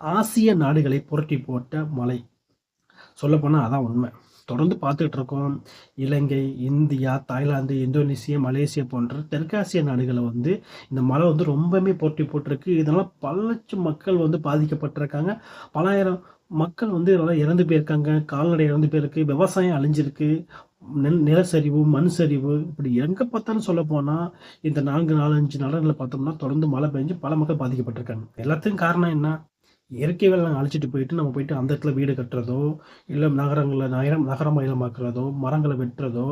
ஆசிய நாடுகளை புரட்டி போட்ட மலை சொல்லப்போனால் அதான் உண்மை. தொடர்ந்து பார்த்துக்கிட்டு இருக்கோம் Ilangai India Thailand Indonesia Malaysia போன்ற தெற்காசிய நாடுகளை வந்து இந்த மழை வந்து ரொம்பவுமே போட்டி போட்டிருக்கு. இதனால் பல லட்சம் மக்கள் வந்து பாதிக்கப்பட்டிருக்காங்க. பலாயிரம் மக்கள் வந்து இதெல்லாம் இறந்து போயிருக்காங்க. கால்நடை இறந்து போயிருக்கு. விவசாயம் அழிஞ்சிருக்கு. நெல் நிலச்சரிவு மண் சரிவு இப்படி எங்கே பார்த்தாலும் சொல்ல போனால் இந்த நான்கு நாலஞ்சு நாடுகளில் பார்த்தோம்னா தொடர்ந்து மழை பெஞ்சு பல மக்கள் பாதிக்கப்பட்டிருக்காங்க. எல்லாத்துக்கும் காரணம் என்ன? இயற்கை வேலை அழைச்சிட்டு போயிட்டு நம்ம போயிட்டு அந்த இடத்துல வீடு கட்டுறதோ இல்லை நகரங்களை நகரம் நகரமயமாக்குறதோ மரங்களை வெட்டுறதோ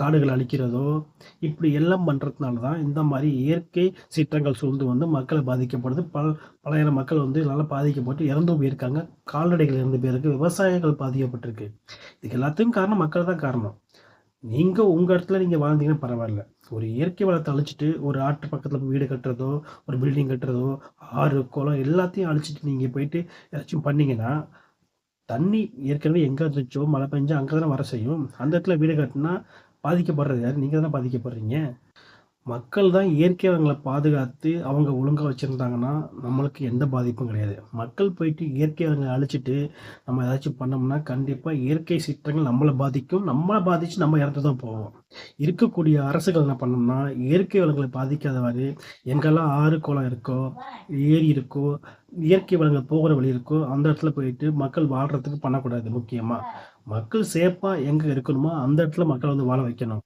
காடுகளை அழிக்கிறதோ இப்படி எல்லாம் பண்ணுறதுனால தான் இந்த மாதிரி இயற்கை சீற்றங்கள் சூழ்ந்து வந்து மக்களை பாதிக்கப்படுது. பல பலாயிரம் மக்கள் வந்து நல்லா பாதிக்கப்பட்டு இறந்தும் போயிருக்காங்க. கால்நடைகள் இறந்து போயிருக்கு விவசாயங்கள் பாதிக்கப்பட்டிருக்கு. இதுக்கு எல்லாத்துக்கும் காரணம் மக்கள் தான் காரணம். நீங்கள் உங்கள் இடத்துல நீங்கள் வாழ்ந்தீங்கன்னா பரவாயில்ல. ஒரு இயற்கை வளத்தை அழிச்சிட்டு ஒரு ஆற்று பக்கத்தில் வீடு கட்டுறதோ ஒரு பில்டிங் கட்டுறதோ ஆறு குளம் எல்லாத்தையும் அழிச்சிட்டு நீங்கள் போயிட்டு ஏதாச்சும் பண்ணிங்கன்னா தண்ணி ஏற்கனவே எங்கே இருந்துச்சோ மழை பெஞ்சோ அங்கே தானே வர செய்யும். அந்த இடத்துல வீடு கட்டினா பாதிக்கப்படுறது யார்? நீங்கள் தானே பாதிக்கப்படுறீங்க. மக்கள் தான் இயற்கை வளங்களை பாதுகாத்து அவங்க ஒழுங்காக வச்சுருந்தாங்கன்னா நம்மளுக்கு எந்த பாதிப்பும் கிடையாது. மக்கள் போயிட்டு இயற்கை வளங்களை அழிச்சிட்டு நம்ம ஏதாச்சும் பண்ணோம்னா கண்டிப்பாக இயற்கை சீற்றங்கள் நம்மளை பாதிக்கும். நம்மளை பாதித்து நம்ம இறந்து தான் போவோம். இருக்கக்கூடிய அரசுகள் என்ன பண்ணோம்னா இயற்கை வளங்களை பாதிக்காதவாறு எங்கெல்லாம் ஆறு குளம் இருக்கோ ஏரி இருக்கோ இயற்கை வளங்கள் போகிற வழி இருக்கோ அந்த இடத்துல போயிட்டு மக்கள் வாழ்கிறதுக்கு பண்ணக்கூடாது முக்கியமாக மக்கள் சேஃபாக எங்கே இருக்கணுமோ அந்த இடத்துல மக்கள் வந்து வாழ வைக்கணும்.